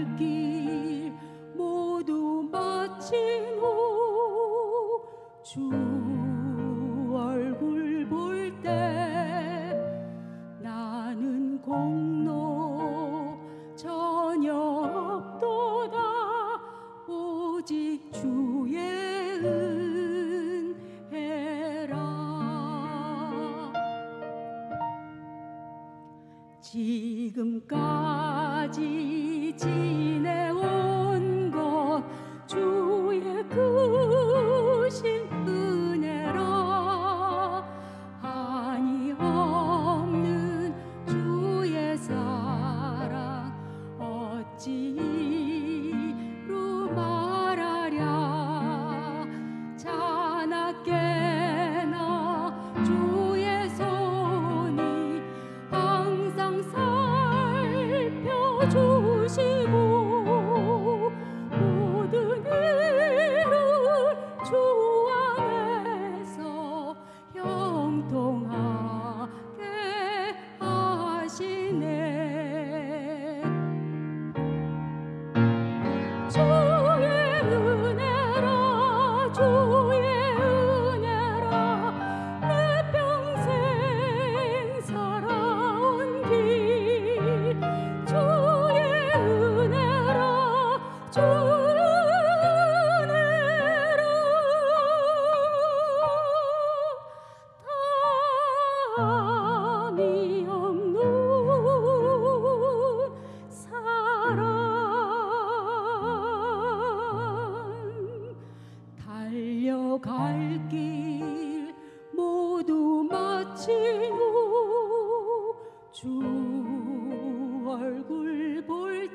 달려갈 길 모두 마친 후 주 얼굴 볼 때 나는 공로 전혀 없도다. 오직 주의 은혜라. 지금까지 지내온 주시고 갈 길 모두 후주 얼굴 볼